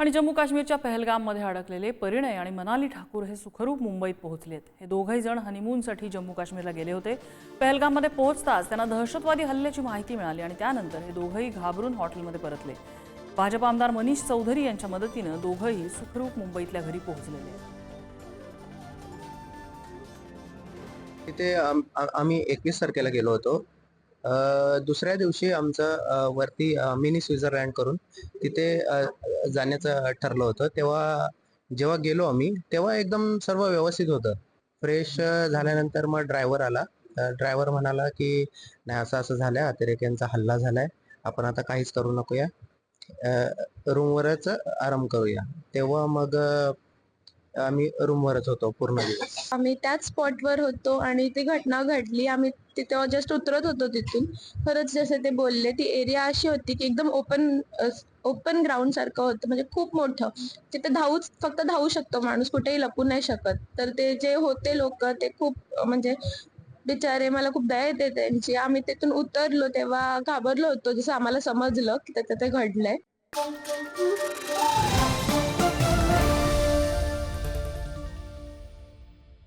आणि जम्मू काश्मीरच्या पहलगाममध्ये अडकलेले परिणय आणि मनाली ठाकूर हे सुखरूप मुंबईत पोहोचलेत. हे दोघही जण हनीमूनसाठी जम्मू काश्मीरला गेले होते. पहलगाममध्ये पोहोचताच त्यांना दहशतवादी हल्ल्याची माहिती मिळाली आणि त्यानंतर हे दोघंही घाबरून हॉटेलमध्ये परतले. भाजप आमदार मनीष चौधरी यांच्या मदतीनं दोघंही सुखरूप मुंबईतल्या घरी पोहोचलेले. आहेत तिथे आम्ही एकवीस तारखेला गेलो होतो. दुसऱ्या दिवशी आमचं वरती मिनी स्वित्झर्लंड करून तिथे जाण्याचं ठरलं होतं. तेव्हा जेव्हा गेलो आम्ही तेव्हा एकदम सर्व व्यवस्थित होतं. फ्रेश झाल्यानंतर मग ड्रायव्हर आला. ड्रायव्हर म्हणाला की नाही असं असं झालंय. अतिरेक्यांचा हल्ला झालाय. आपण आता काहीच करू नकोया. रूमवरच आराम करूया. तेव्हा मग आम्ही रूमवरच होतो पूर्ण दिवस. आम्ही त्याच स्पॉटवर होतो आणि ती घटना घडली. आम्ही तिथे जस्ट उतरत होतो तिथून. खरंच जसे ते बोलले ती एरिया अशी होती की एकदम ओपन ओपन ग्राउंड सारखं होतं. म्हणजे खूप मोठं. तिथे धावूच फक्त धावू शकतो माणूस. कुठेही लपू नाही शकत. तर ते जे होते लोक ते खूप म्हणजे बिचारे मला खूप दया येते त्यांची. आम्ही तिथून उतरलो तेव्हा घाबरलो होतो. जसं आम्हाला समजलं की त्याचं ते घडलंय.